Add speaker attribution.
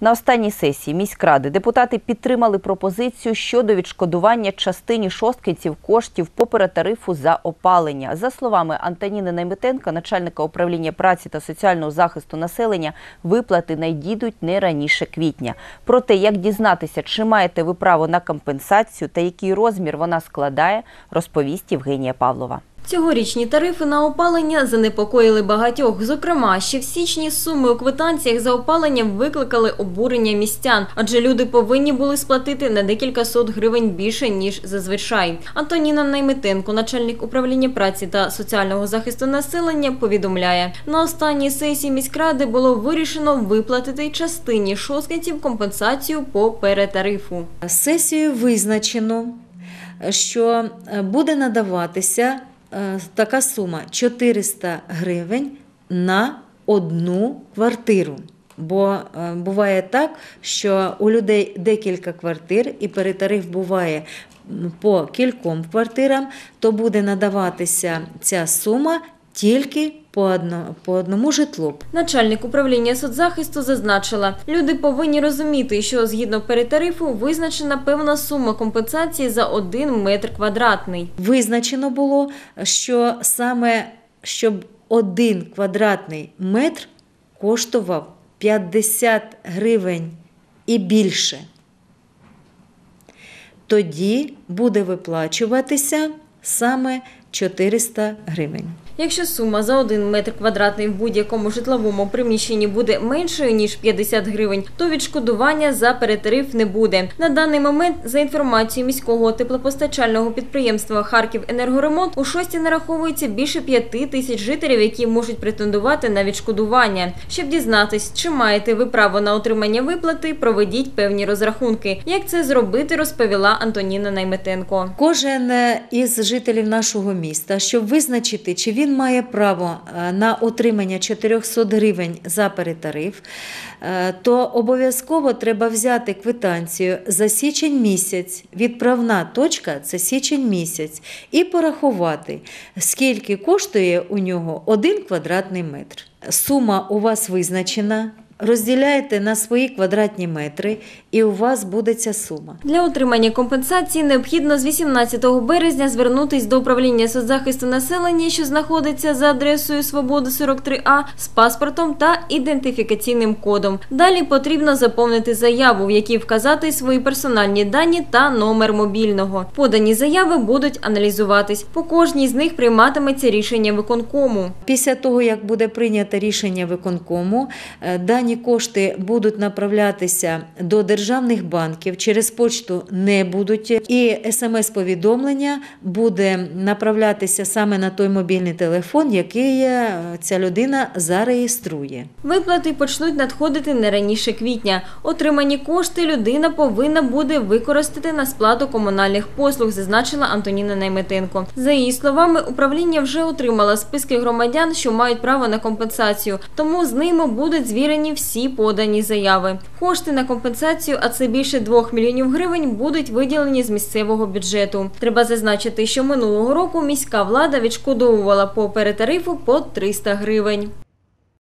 Speaker 1: На останній сесії міськради депутати підтримали пропозицію щодо відшкодування частині шосткинців коштів поператарифу за опалення. За словами Антоніни Найметенка, начальника управління праці та соціального захисту населення, виплати надійдуть не раніше квітня. Про те, як дізнатися, чи маєте ви право на компенсацію та який розмір вона складає, розповість Євгенія Павлова.
Speaker 2: Цьогорічні тарифи на опалення занепокоїли багатьох. Зокрема, ще в січні суми у квитанціях за опалення викликали обурення містян, адже люди повинні були сплатити на декілька сот гривень більше ніж зазвичай. Антоніна Найметенко, начальник управління праці та соціального захисту населення, повідомляє: на останній сесії міськради було вирішено виплатити частині шосткинців компенсацію по перетарифу.
Speaker 3: Сесією визначено, що е, буде надаватися така сума 400 гривень на одну квартиру. Бо е, буває так, що у людей декілька квартир, і перетариф буває по кільком квартирам, то буде надаватися ця сума тільки по, одно, по одному житлу.
Speaker 2: Начальник управління соцзахисту зазначила, люди повинні розуміти, що згідно перетарифу визначена певна сума компенсації за один метр квадратний.
Speaker 3: Визначено було, що саме щоб один квадратний метр коштував 50 гривень і більше. Тоді буде виплачуватися саме 400 гривень.
Speaker 2: Якщо сума за один метр квадратний в будь-якому житловому приміщенні буде меншою ніж 50 гривень, то відшкодування за перетариф не буде. На даний момент, за інформацією міського теплопостачального підприємства Харків Енергоремонт, у шості нараховується більше п'яти тисяч жителів, які можуть претендувати на відшкодування. Щоб дізнатись, чи маєте ви право на отримання виплати, проведіть певні розрахунки. Як це зробити, розповіла Антоніна Найметенко.
Speaker 3: Кожен е, із жителів нашого міста, щоб визначити, чи він має право е, на отримання 400 гривень за перетариф, е, то обов'язково треба взяти квитанцію за січень місяць. Відправна точка це січень місяць, і порахувати, скільки коштує у нього один квадратний метр. Сума у вас визначена. Розділяєте на свої квадратні метри, і у вас буде ця сума.
Speaker 2: Для отримання компенсації необхідно з 18 березня звернутись до управління соцзахисту населення, що знаходиться за адресою Свободи 43А з паспортом та ідентифікаційним кодом. Далі потрібно заповнити заяву, в якій вказати свої персональні дані та номер мобільного. Подані заяви будуть аналізуватись. По кожній з них прийматиметься рішення виконкому.
Speaker 3: Після того, як буде прийнято рішення виконкому, е, дані кошти будуть направлятися до державних банків, через почту не будуть. І смс-повідомлення буде направлятися саме на той мобільний телефон, який е, ця людина зареєструє.
Speaker 2: Виплати почнуть надходити не раніше квітня. Отримані кошти людина повинна буде використати на сплату комунальних послуг, зазначила Антоніна Найметенко. За її словами, управління вже отримало списки громадян, що мають право на компенсацію, тому з ними будуть звірені всі подані заяви. Кошти на компенсацію, а це більше 2 мільйонів гривень, будуть виділені з місцевого бюджету. Треба зазначити, що минулого року міська влада відшкодовувала по перетарифу по 300 гривень.